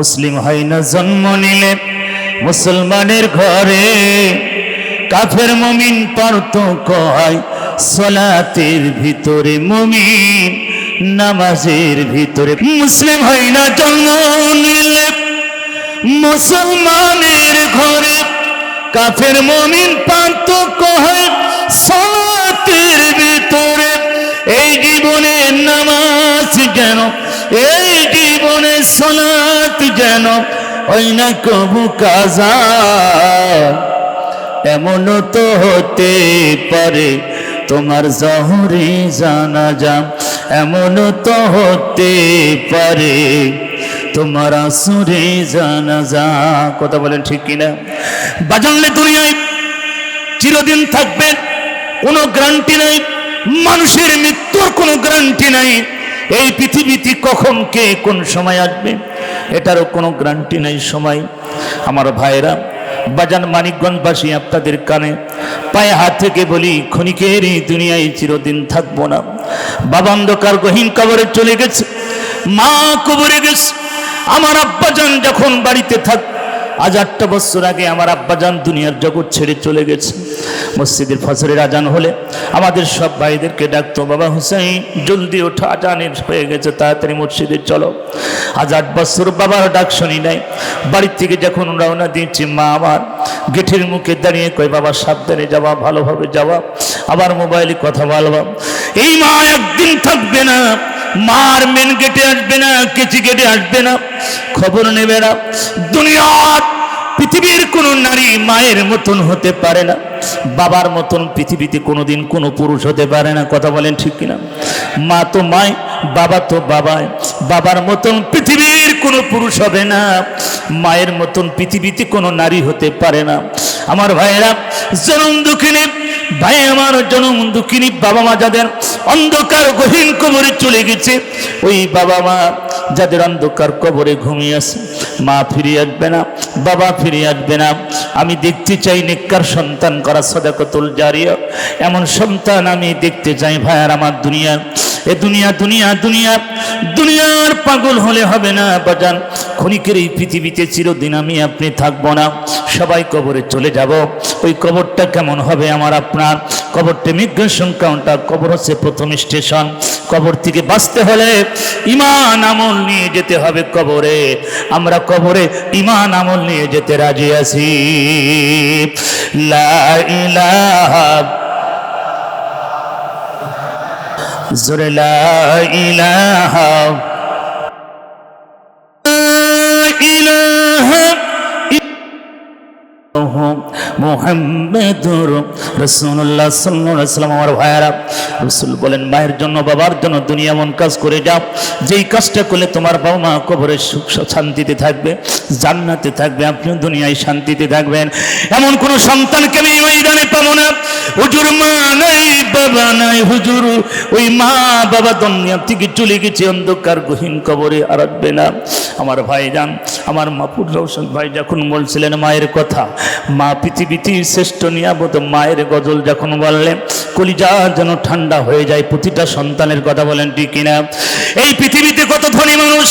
মুসলিম হয় না, জন্ম নিলে মুসলমানের ঘরে কাফের মমিন পার্থক্য হয়। সলাতের ভিতরে মমিন, নামাজের ভিতরে মুসলিম হয় না, জন্ম নিলে মুসলমানের ঘরে কাফের মমিন পার্থক্য হয়। সলাতের ভিতরে এই জীবনে নামাজ যেন এই জীবনে সলাত যেন ওই না কবু কাজা। এমনও তো হতে পারে তোমার জহরে জানা যা এমনও তো হতে পারে তোমার আসুরে জানা যা কথা বলেন ঠিক কিনা? বাজানলে দুনিয়ায় চিরদিন থাকবে, কোনো গ্রান্টি নাই। মানুষের মৃত্যুর কোনো গ্রান্টি নাই। এই পৃথিবীতে কখন কে কোন সময় আসবে, এটারও কোনো গ্যারান্টি নাই সময়। আমার ভাইরা বাজান মানিকগঞ্জবাসী, আপনাদের কানে পায়ে হাত থেকে বলি, ক্ষণিকের এই দুনিয়ায় চিরদিন থাকব না। বাবা অন্ধকার গহীন কবরে চলে গেছে, মা কবরে গেছে। আমার আব্বাজান যখন বাড়িতে থাক আজ আটটা বছর আগে আমার আব্বাজান দুনিয়ার জগৎ ছেড়ে চলে গেছে। মসজিদের ফসরের আজান হলে আমাদের সব ভাইদেরকে ডাকতো, বাবা হুসাইন, জলদি ওঠা আজানের হয়ে গেছে, তাড়াতাড়ি মসজিদে চলো। আজ আট বছর বাবার ডাক শুনি নাই। বাড়ির থেকে যখন রওনা দিয়েছি, মা আমার গেটের মুখে দাঁড়িয়ে কয়, বাবা, সাবধানে যাওয়া, ভালোভাবে যাওয়া আবার মোবাইলে কথা বলবা। এই মা একদিন থাকবে না মার মেন গেটে আসবে না, কেচি গেটে আসবে না। খবর নেবে না। দুনিয়ার, পৃথিবীর কোন নারী মায়ের মতন হতে পারে না। বাবার মতন পৃথিবীতে কোনোদিন কোনো পুরুষ হতে পারে না। কথা বলেন ঠিক কিনা? মা তো মায়, বাবা তো বাবায়। বাবার মতন পৃথিবীর কোনো পুরুষ হবে না। মায়ের মতন পৃথিবীতে কোনো নারী হতে পারে না। আমার ভাইয়েরা, জনম দুঃখিনী ভাই আমার জনম দুঃখিনী বাবা মা যাদের অন্ধকার গহীন কোমরে চলে গেছে, ওই বাবা মা যাদের অন্ধকার কবরে ঘুমিয়ে আছে, মা ফিরে আসবে না, বাবা ফিরে আসবে না। আমি দেখতে চাই নেককার সন্তান করা সদাকতুল জারিয়া। এমন সন্তান আমি দেখতে চাই ভাইয়ার আমার দুনিয়া। এ দুনিয়া দুনিয়া দুনিয়া, দুনিয়ার পাগল হলে হবে না বাজান। ক্ষণিকের এই পৃথিবীতে চিরদিন আমি আপনি থাকব না। সবাই কবরে চলে যাব। ওই কবরটা কেমন হবে আমার আপনার? কবরটা মিগ্রেশন কাউন্টার কবর হচ্ছে প্রথম স্টেশন। কবর থেকে বাঁচতে হলে ইমান আমল নিয়ে যেতে হবে কবরে। আমরা কবরে ইমান আমল নিয়ে যেতে রাজি আছি। লা ইলাহা জোরে লা ইলাহা মোহাম্মদুর রসুল্লাহ সাল্লাম আমার ভাইয়ারা, রসুল বলেন, মায়ের জন্য, বাবার জন্য দুনিয়া মন কাজ করে যাও, যেই কাজটা করলে তোমার বাবা মা কবরে সুখ, শান্তিতে থাকবে, জান্নাতে থাকবে, আপনিও দুনিয়ায় শান্তিতে থাকবেন। এমন কোন সন্তানকে আমি ময়দানে পাবো না। হুজুর মা নাই, বাবা নাই, হুজুর, ওই মা, বাবা দুনিয়া থেকে চলে গেছে, অন্ধকার, গহীন কবরে আর না। আমার ভাই যান আমার মাপুর রৌশন ভাই যখন বলছিলেন মায়ের কথা, মা পৃথিবীতে শ্রেষ্ঠ নিয়াবত মায়ের গজল যখন বললেন, কলিজা যেন ঠান্ডা হয়ে যায়, প্রতিটা সন্তানের কথা বলেন, ঠিক কিনা? এই পৃথিবীতে কত ধনী মানুষ?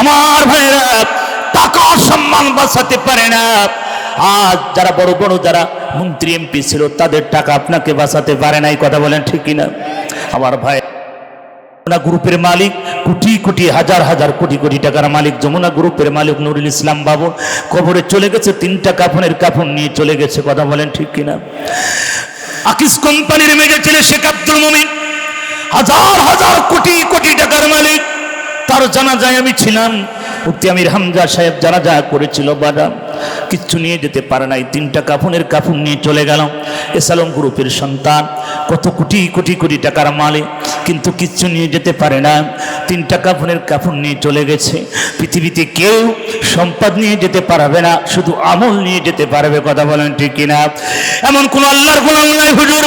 আমার ভাইয়েরা টাকা সম্মান বাঁচাতে পারে না। আজ যারা বড় বড় যারা মন্ত্রী, এমপি ছিল, তাদের টাকা আপনাকে বাঁচাতে পারে না, এই কথা বলেন, ঠিক কিনা? আমার ভাই যমুনা গ্রুপের মালিক? কোটি কোটি, হাজার হাজার কোটি কোটি টাকার মালিক যমুনা গ্রুপের মালিক নুরুল ইসলাম বাবু। কবরে চলে গেছে, তিনটা কাফনের কাফন নিয়ে চলে গেছে, কথা বলেন ঠিক কিনা? আকিস কোম্পানির মেজে ছেলে শেখ আব্দুল মমিন, হাজার হাজার কোটি কোটি টাকার মালিক। তার জানা যায় আমি ছিলাম। মুফতি আমির হামজা সাহেব যারা যা করেছিল বাদাম কিচ্ছু নিয়ে যেতে পারে নাই। তিনটা কাফনের কাফুন নিয়ে চলে গেল এসালম গ্রুপের সন্তান, কত কোটি কোটি কোটি টাকার মালিক। কিন্তু কিচ্ছু নিয়ে যেতে পারে না। তিনটা কাফনের কাফন নিয়ে চলে গেছে। পৃথিবীতে কেউ সম্পদ নিয়ে যেতে পারবে না, শুধু আমল নিয়ে যেতে পারবে, কথা বলেন ঠিক কিনা? এমন কোন আল্লাহর গোলাম নাই, হুজুর।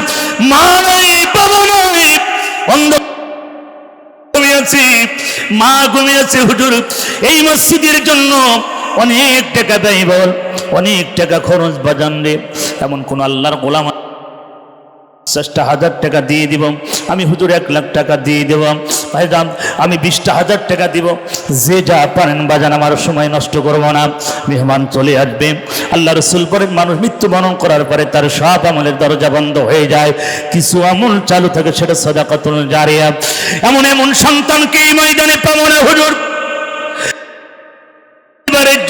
মা নাই, বাবা নাই, অন্ধ মা ঘুমিয়েছে হুজুর। এই মসজিদের জন্য অনেক টাকা ব্যয় বল অনেক টাকা খরচ বাজান রে। এমন কোন আল্লাহর গোলাম পঞ্চাশটা হাজার টাকা দিয়ে দিব। আমি হুজুর এক লাখ টাকা দিয়ে দেব। ভাইজান, আমি বিশটা হাজার টাকা দিব। যে যা পারেন বাজান, আমার সময় নষ্ট করব না। মেহমান চলে আসবে। আল্লাহ রসুল পরেন মানুষ মৃত্যুবরণ করার পরে তার সব আমলের দরজা বন্ধ হয়ে যায়। কিছু আমল চালু থাকে, সেটা সদাকতুল জারিয়া। এমন এমন সন্তানকে এই ময়দানে পাবো না হুজুর।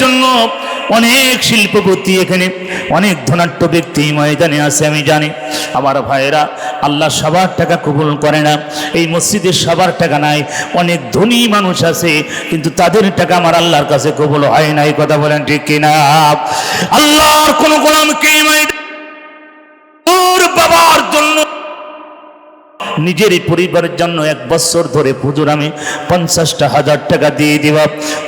জন্য অনেক শিল্পপতি এখানে, অনেক ধনাঢ্য ব্যক্তি ময়দানে আছে, আমি জানি। আমার ভাইয়েরা, আল্লাহ সবার টাকা কবুল করে না, এই মসজিদের সবার টাকা নাই, অনেক ধনী মানুষ আছে, কিন্তু তাদের টাকা আমার আল্লাহর কাছে কবুল হয় না, এই কথা বলেন ঠিক কিনা? আল্লাহর কোনো গোলামকে ময়দানে নিজের পরিবারের জন্য এক বছর ধরে পুজোর আমি পঞ্চাশটা হাজার টাকা দিয়ে দিব।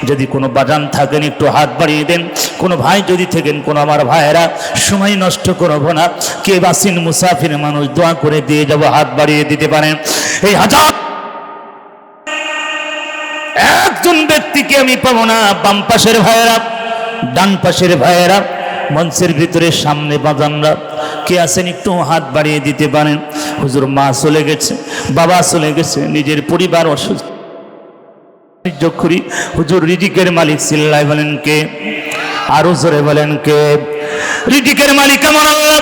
যদি কোনো বাজান থাকেন, একটু হাত বাড়িয়ে দেন। কোনো ভাই যদি থাকেন, কোনো আমার ভাইয়েরা, সময় নষ্ট করব না। কে বাসিন মুসাফির মানুষ দোয়া করে দিয়ে যাব, হাত বাড়িয়ে দিতে পারেন এই হাজার একজন ব্যক্তিকে আমি পাবো না, বাম পাশের ভাইয়েরা, ডান পাশের ভাইয়েরা। মঞ্চের ভিতরে সামনে বাজানরা কে আছেন একটু হাত বাড়িয়ে দিতে পারেন। হুজুর মা চলে গেছে, বাবা চলে গেছে, নিজের পরিবার অসুস্থ। করি, হুজুর রিজিকের মালিক সিল্লাই বলেন কে? আরও জোরে বলেন কে? রিজিকের মালিক আমার আল্লাহ।